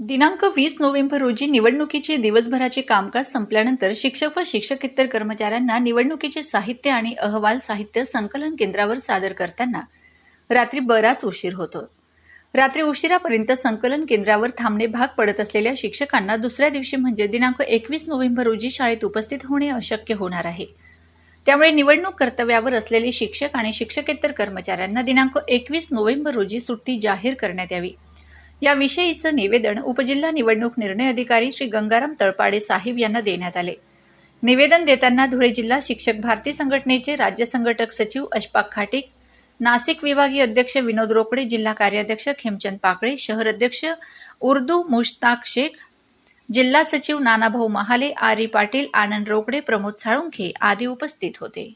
दिनांक वीस नोव्हेंबर रोजी निवडणुकीचे दिवसभराचे कामकाज संपल्यानंतर शिक्षक व शिक्षकेतर कर्मचाऱ्यांना निवडणुकीचे साहित्य आणि अहवाल साहित्य संकलन केंद्रावर सादर करताना रात्री बराच उशीर होतो. रात्री उशिरापर्यंत संकलन केंद्रावर थांबणे भाग पडत असलेल्या शिक्षकांना दुसऱ्या दिवशी म्हणजे दिनांक एकवीस नोव्हेंबर रोजी शाळेत उपस्थित होणे अशक्य होणार आहे. त्यामुळे निवडणूक कर्तव्यावर असलेले शिक्षक आणि शिक्षकेतर कर्मचाऱ्यांना दिनांक एकवीस नोव्हेंबर रोजी सुट्टी जाहीर करण्यात यावी. याविषयीचं निवेदन उपजिल्हा निवडणूक निर्णय अधिकारी श्री गंगाराम तळपाडे साहेब यांना देण्यात आले. निवेदन देताना धुळे जिल्हा शिक्षक भारती संघटनेचे राज्य संघटक सचिव अशफाक खाटिक नाशिक विभागीय अध्यक्ष विनोद रोकडे जिल्हा कार्याध्यक्ष खेमचंद पाकळे शहर अध्यक्ष उर्दू मुश्ताक शेख जिल्हा सचिव नानाभाऊ महाले आरी पाटील आनंद रोकडे प्रमोद साळुंखे आदी उपस्थित होते.